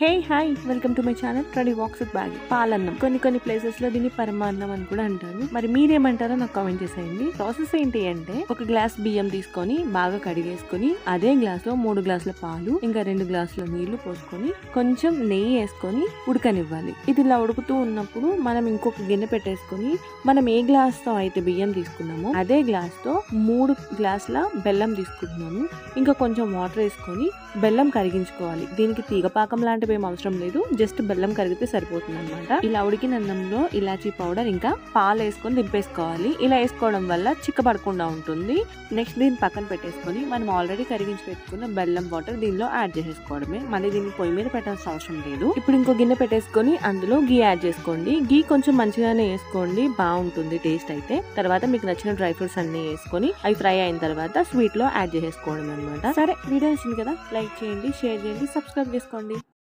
Hey hi welcome to my channel ట్రడీ wax with bag పాలన్నం. కొన్ని కొన్ని ప్లేసెస్లో దీన్ని పరమాన్నం అని కూడా అంటారు. మరి మీరేమంటారో నాకు కామెంట్ చేసేయండి. ప్రాసెస్ ఏంటి అంటే ఒక గ్లాస్ బియ్యం తీసుకొని బాగా కడిగేసుకొని అదే గ్లాస్లో మూడు గ్లాసుల పాలు ఇంకా రెండు గ్లాసుల నీళ్ళు పోసుకొని కొంచెం నెయ్యి వేసుకొని ఉడకనివ్వాలి. ఇది ఇలా ఉడుకుతూ ఉన్నప్పుడు మనం ఇంకొక గిన్నె పెట్టేసుకొని మనం ఏ గ్లాస్తో అయితే బియ్యం తీసుకున్నామో అదే గ్లాస్తో మూడు గ్లాసుల బెల్లం తీసుకుంటున్నాము. ఇంకా కొంచెం వాటర్ వేసుకొని బెల్లం కరిగించుకోవాలి. దీనికి తీగపాకం లాంటి లాంటివి ఏం అవసరం లేదు. జస్ట్ బెల్లం కరిగితే సరిపోతుంది అనమాట ఇలా ఉడికిన అన్నంలో ఇలాచీ పౌడర్ ఇంకా పాలు వేసుకొని దింపేసుకోవాలి. ఇలా వేసుకోవడం వల్ల చిక్కబడకుండా ఉంటుంది. నెక్స్ట్ దీన్ని పక్కన పెట్టేసుకొని మనం ఆల్రెడీ కరిగించి పెట్టుకున్న బెల్లం వాటర్ దీనిలో యాడ్ చేసేసుకోవడమే. మళ్ళీ దీన్ని పొయ్యి మీద పెట్టాల్సిన అవసరం లేదు. ఇప్పుడు ఇంకో గిన్నె పెట్టేసుకొని అందులో గీ యాడ్ చేసుకోండి. గీ కొంచెం మంచిగానే వేసుకోండి. బాగుంటుంది టేస్ట్ అయితే. తర్వాత మీకు నచ్చిన డ్రై ఫ్రూట్స్ అన్ని వేసుకొని అవి ఫ్రై అయిన తర్వాత స్వీట్లో యాడ్ చేసేసుకోవడం అనమాట సరే వీడియో నచ్చింది కదా? లైక్ చేయండి షేర్ చేయండి సబ్స్క్రైబ్ చేసుకోండి.